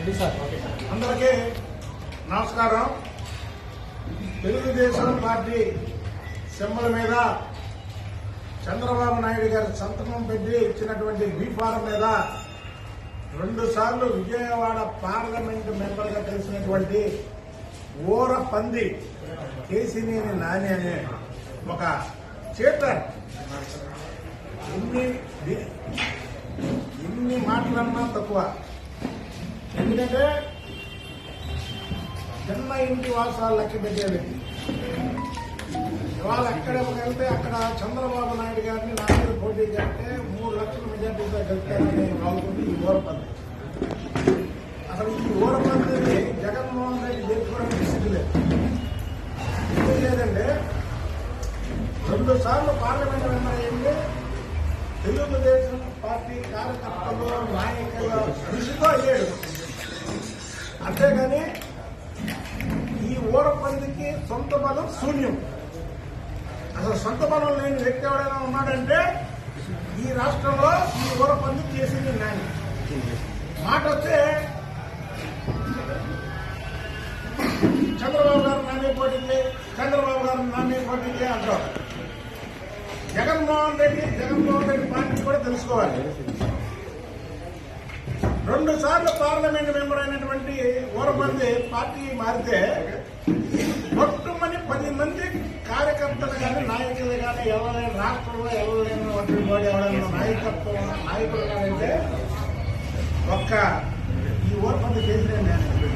అందరికీ నమస్కారం. Telugu Desam party symbol మీద చంద్రబాబు నాయుడు గారి సంతకం పెట్టి ఇచ్చినటువంటి బీఫారం మీద రెండు సార్లు విజయవాడ పార్లమెంటు మెంబర్గా తెలిసినటువంటి ఓర పంది కేసినేని నాని అనే ఒక చీటర్ ఎన్ని ఎన్ని మాటలన్నా తక్కువ. ఎందుకంటే జన్మ ఇంటి వాసాలు లెక్క పెట్టే వ్యక్తి ఇవాళ ఎక్కడ వెళ్తే అక్కడ చంద్రబాబు నాయుడు గారిని నా మీద పోటీ చేస్తే మూడు లక్షల మెజార్టీతో గెలుస్తారని బాగుంది ఈ ఊరపంది అసలు ఈ ఊరపందిని జగన్మోహన్ రెడ్డి గెలుచుకోవడానికి సిగ్గులేదు ఎందుకు లేదంటే రెండు సార్లు పార్లమెంట్ మెంబర్ అయింది తెలుగుదేశం పార్టీ కార్యకర్తలు నాయకుల కృషితో అయ్యాడు అంతేగాని ఈ ఊరపందికి సొంత బలం శూన్యం. అసలు సొంత బలం లేని వ్యక్తి ఎవరైనా ఉన్నాడంటే ఈ రాష్ట్రంలో ఈ ఊరపంది చేసింది నాని మాట వస్తే చంద్రబాబు గారు నానే పోటీకి చంద్రబాబు గారు నానే పోటీకి అంటారు. జగన్మోహన్ రెడ్డి జగన్మోహన్ రెడ్డి పార్టీ కూడా తెలుసుకోవాలి. రెండు సార్లు పార్లమెంట్ మెంబర్ అయినటువంటి ఊరమంది పార్టీ మారితే మొట్టమని పది మంది కార్యకర్తలు కానీ నాయకులు కానీ ఎవరైనా రాష్ట్రంలో ఎవరైనా ఒకటి కూడా ఎవరైనా నాయకత్వం నాయకులు కానంటే ఒక్క ఈ ఊరమంది చేసిన నేను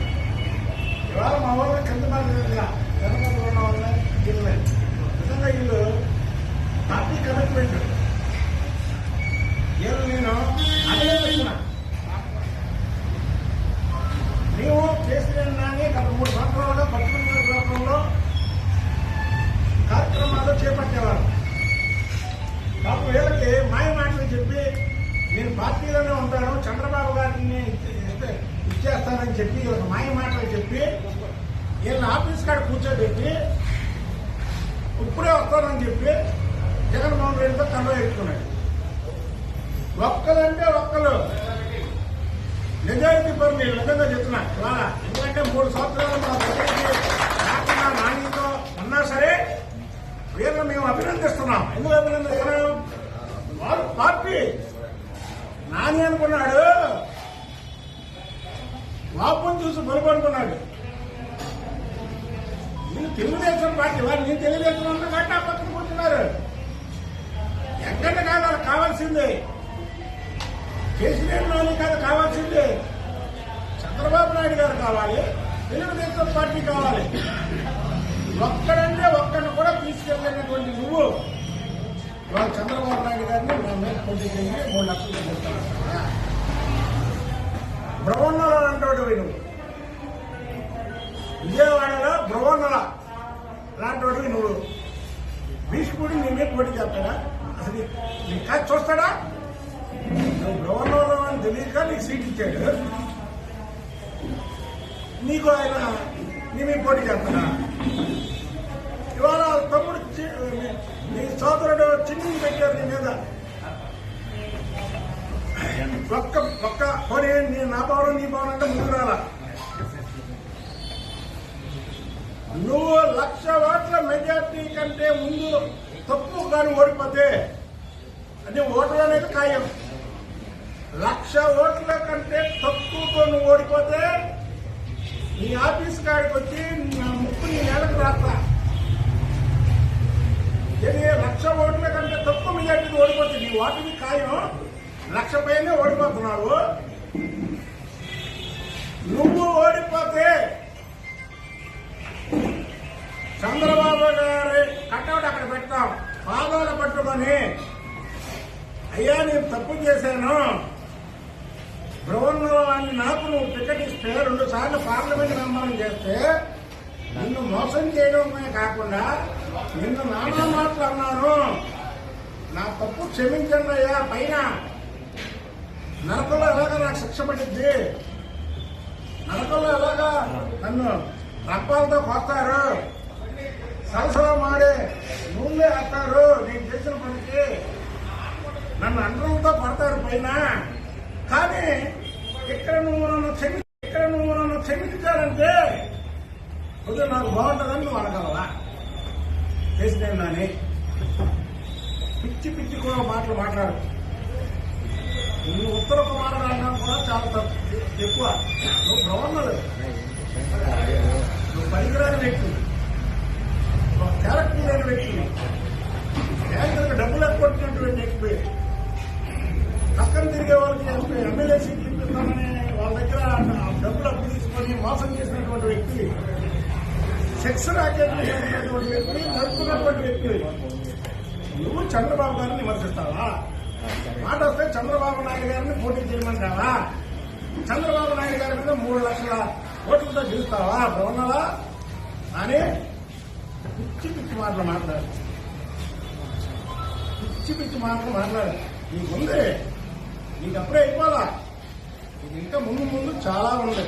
ఇవాళ మా ఊళ్ళో కింద ఇచ్చేస్తానని చెప్పి వీళ్ళకి మాయ మాటలు చెప్పి వీళ్ళని ఆఫీస్ కాడ కూర్చోబెట్టి ఇప్పుడే వస్తానని చెప్పి జగన్మోహన్ రెడ్డితో కండవ పెట్టుకున్నాడు. ఒక్కలంటే ఒక్కలు. నిజాయితీ పని నేను నిజంగా చెప్తున్నా. ఇవాళ ఎందుకంటే మూడు సంవత్సరాలు మా ప్రజలకి రాకుండా నాణ్యతో ఉన్నా సరే వీళ్ళని మేము అభినందిస్తున్నాం. ఎందుకు అభినందిస్తున్నాం? వారు పార్టీ. నాని అనుకున్నాడు. వాపుని చూసి బలపడుకున్నాడు నేను తెలుగుదేశం పార్టీ వారు నేను తెలుగుదేశం అంతా కాబట్టి పక్కన కూర్చున్నారు. ఎక్కడ కాదు అది కావాల్సిందే. కేసీఆర్ కాదు కావాల్సిందే. చంద్రబాబు నాయుడు గారు కావాలి తెలుగుదేశం పార్టీ కావాలి. ఒక్కడంటే ఒక్కడిని కూడా తీసుకెళ్ళినటువంటి నువ్వు. ఇవాళ చంద్రబాబు నాయుడు గారిని నా మీద పోటీ చేసి మూడు లక్షలు బ్రహ్మన్నల అంటాడు వీడు. విజయవాడలో బ్రహ్మన్నల లాంటి నువ్వు భీష్ముడు నీ పోటీ చేస్తాడా? అసలు నీ కాదు చూస్తాడా? నువ్వు గవర్నర్ అని తెలియక నీకు సీట్ ఇచ్చాడు. నీకు ఆయన నేనే పోటీ చేస్తాడా? ఇవాళ తమ్ముడు నీ సోదరుడు చిన్ని పెట్టారు నీ మీద. ఒక్క ఒక్క పోనీ నీ నా భవనం నీ భవనం అంటే ముందు రాలా నువ్వు లక్ష ఓట్ల మెజార్టీ కంటే ముందు తప్పు కానీ ఓడిపోతే అది ఓటర్ అనేది ఖాయం. లక్ష ఓట్ల కంటే తక్కువతో నువ్వు ఓడిపోతే నీ ఆఫీస్ కాడికి వచ్చి నా ముక్కు నీ నెలకు రాస్తా ఇది లక్ష ఓట్ల కంటే తక్కువ మెజార్టీకి ఓడిపోతే నీ ఓటుని ఖాయం. లక్ష పైనే ఓడిపోతున్నావు ఓడిపోతే చంద్రబాబు గారి కట్టౌట్ అక్కడ పెట్టాం పాదాలు పట్టుకొని అయ్యా నేను తప్పు చేశాను. బ్రహ్మణాన్ని నాకు నువ్వు టికెట్ ఇస్తే రెండు సార్లు పార్లమెంట్ మెంబర్ని చేస్తే నిన్ను మోసం చేయడమే కాకుండా నిన్ను నానా మాటలు అన్నాను. నా తప్పు క్షమించండి అయ్యా పైన నరకలో ఎలాగా నాకు శిక్ష పడింది నరకంలో ఎలాగా నన్ను రప్పాలతో కొస్తారు? సరసలో మాడే నూనె వేస్తారు. నేను చేసిన పనికి నన్ను అండరంతో పడతారు పైన. కానీ ఇక్కడ నువ్వు నన్ను క్షమి ఇక్కడ క్షమించాలంటే కొద్దిగా నాకు బాగుంటుందని నువ్వు అడగలవా చేసినాను నాని పిచ్చి పిచ్చి కూడా మాటలు మాట్లాడు నువ్వు ఉత్తర కుమార రంగం కూడా చాలా ఎక్కువ. నువ్వు గవర్నర్. నువ్వు పనికిరాని వ్యక్తి. ఒక క్యారెక్టర్ లేని వ్యక్తి. బ్యాంకులకు డబ్బులు ఎక్కొచ్చినటువంటి వ్యక్తి. పక్కన తిరిగే వాళ్ళకి ఎమ్మెల్యే సీట్లు ఇప్పిస్తామని వాళ్ళ దగ్గర డబ్బులు అప్పు తీసుకొని మోసం చేసినటువంటి వ్యక్తి. సెక్స్ రాకెట్లు చేసినటువంటి వ్యక్తి నడుపుతున్నటువంటి వ్యక్తి. నువ్వు చంద్రబాబు గారిని విమర్శిస్తావా? మాట వస్తే చంద్రబాబు నాయుడు గారిని పోటీ చేయమంటావా చంద్రబాబు నాయుడు గారి మీద మూడు లక్షల ఓట్లతో గెలుస్తావా? బ్రహ్మలా అని పిచ్చి పిచ్చి మాటలు మాట్లాడు. పిచ్చి పిచ్చి మాటలు మాట్లాడు. నీకుంది. నీకు అప్పుడే అయిపోవాలా నీకు ఇంకా ముందు ముందు చాలా ఉంది.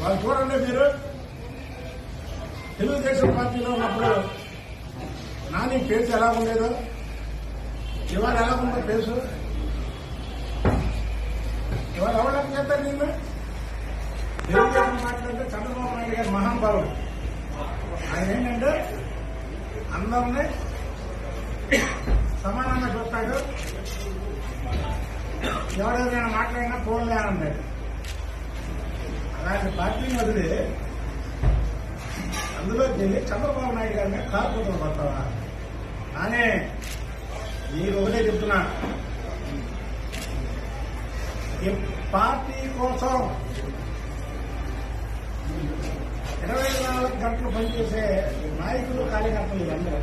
వాళ్ళు చూడండి మీరు. తెలుగుదేశం పార్టీలో ఉన్నప్పుడు నాని పేరు ఎలా ఉండేదో? ఇవాళ ఎలా ఉందో పేరు ఇవాళ ఎవరు చెప్తారు నిన్న తెలుగుదేశం మాట్లాడితే చంద్రబాబు నాయుడు గారు మహానుభావుడు. ఆయన ఏంటంటే అందరినీ సమానంగా చూస్తాడు. ఎవరెవరైనా మాట్లాడినా ఫోన్లే అన్నాడు అలాంటి పార్టీని వదిలి అందులోకి వెళ్ళి చంద్రబాబు నాయుడు గారిని కార్పొరేటర్ పడతావా? కానీ నీకు ఒకటే చెప్తున్నా. పార్టీ కోసం ఇరవై నాలుగు గంటలు పనిచేసే నాయకులు కార్యకర్తలు అందరూ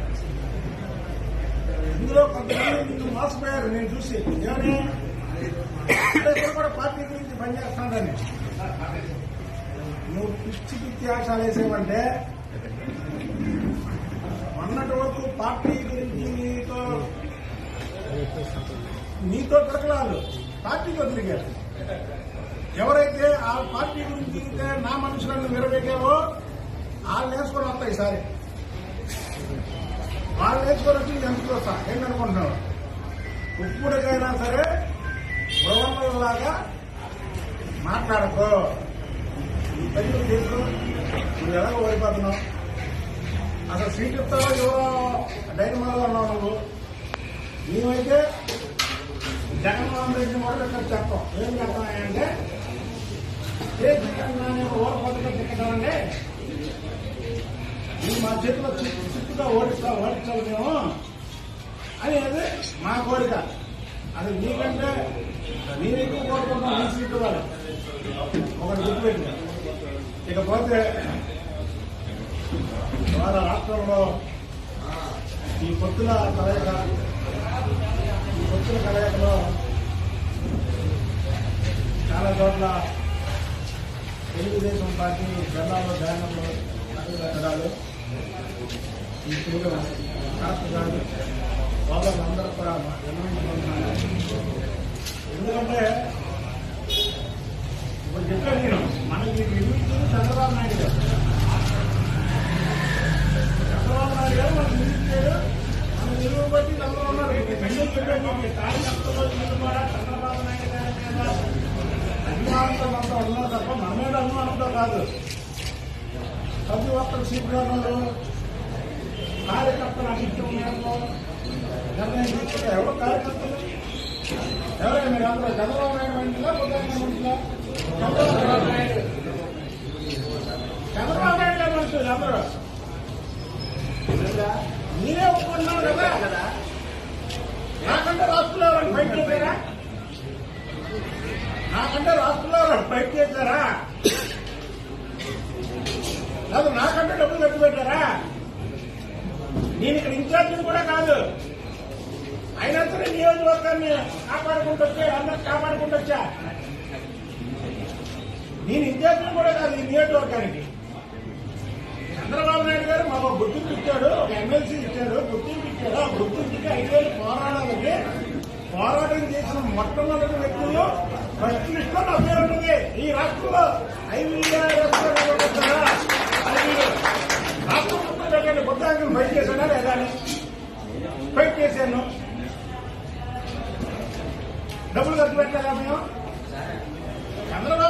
ఇందులో కొంతమంది ముందు మోసపోయారు నేను చూసి. ఏమని? కూడా పార్టీ గురించి పనిచేస్తానని నువ్వు పిచ్చి పిచ్చి ఆశాలు వేసేవంటే మొన్నటి వరకు పార్టీ గురించి నీతో నీతో తిరగలాలు పార్టీతో తిరిగారు ఎవరైతే ఆ పార్టీ గురించి తిరిగితే నా మనుషులను నిలబెట్టావో వాళ్ళు నేర్చుకొని వస్తాయి ఈసారి. వాళ్ళు నేర్చుకొని వచ్చి ఎందుకు వస్తా? ఏంటనుకుంటున్నావు ఉప్పుడికైనా సరే లాగా మాట్లాడకో. ఈ పని తీసుకో నువ్వు ఎలాగో ఓడిపోతున్నావు? అసలు సీట్ ఇస్తావో ఎవరో డైనమాలో ఉన్నావు నువ్వు. మేమైతే జగన్మోహన్ రెడ్డి మొదలు చెప్పాం. ఏం చెప్తానంటే ఏ జగన్మోహన్ ఓర పథకం తిట్టడండి నువ్వు మా చేతిలో చిక్కుగా ఓడిస్తా ఓడించాలి మేము అనేది మా కోరిక. అది మీకంటే మీరు ఎక్కువ కోరుకుంటాం మీ సీట్ వాళ్ళు. ఒకటి గుర్తుపెట్టు ఇకపోతే వాళ్ళ రాష్ట్రంలో ఈ పొత్తుల కలయిక ఈ పొత్తుల చాలా చోట్ల తెలుగుదేశం పార్టీ జిల్లాలో బ్యానర్లు పెట్టడాలు. ఈ తెలుగు రాష్ట్ర కాదు అందరూ కూడా నిర్ణయించుకుంటున్నాను ఎందుకంటే ఇప్పుడు చెప్పాను నేను మనకి నిర్మించింది చంద్రబాబు నాయుడు గారు చంద్రబాబు నాయుడు గారు మనకు నిర్మించాడు మన నిలువ బట్టి అందరూ ఉన్నారు ఎందుకు చెప్పాను మీకు కార్యకర్తలు వీళ్ళు కూడా చంద్రబాబు నాయుడు గారి మీద అభిమానంతో అంతా ఉన్నారు తప్ప మన మీద అభిమానంతో కాదు. ప్రతి ఒక్కరు సీట్లలో కార్యకర్తలు అభిష్టం మేరకు నిర్ణయం తీసుకుంటే ఎవరు కార్యకర్తలు? ఎవరైనా మీరు అందరూ చంద్రబాబు నాయుడు మనుషులా బుద్ధయ్య మనుషులా చంద్రబాబు నాయుడు చంద్రబాబు నాయుడు మనుషులు అందరూ? మీరే ఒప్పుకున్నారు కదా? నాకంటే రాష్ట్రంలో ఎవరైనా ఫైట్ చేశారా? నాకంటే రాష్ట్రంలో ఎవరైనా ఫైట్ చేశారా? కాదు నాకంటే డబ్బులు ఖర్చు పెట్టారా? నేను ఇక్కడ ఇన్ఛార్జిని కూడా కాదు. అయినా సరే నియోజకవర్గాన్ని కాపాడుకుంటూ వచ్చా అందరు కాపాడుకుంటూ వచ్చా? నేను ఇన్ఛార్జిని కూడా కాదు ఈ నియోజకవర్గానికి. చంద్రబాబు నాయుడు గారు మాకు గుర్తింపు ఇచ్చాడు ఒక ఎమ్మెల్సీ ఇచ్చాడు గుర్తింపు ఇచ్చాడు. ఆ గుర్తింపుకి ఐదు వేలు పోరాడాలంటే పోరాటం చేసిన మొట్టమొదటి వ్యక్తులు ఫస్ట్ లిస్ట్లో నా పేరు ఉంటుంది ఈ రాష్ట్రంలో ఐదు వేల పెట్టండి బుద్ధాంగం ఫైట్ చేశాడా లేదా అని? ఫైట్ చేశాను. డబ్బులు ఖర్చు పెట్టాలా మేము?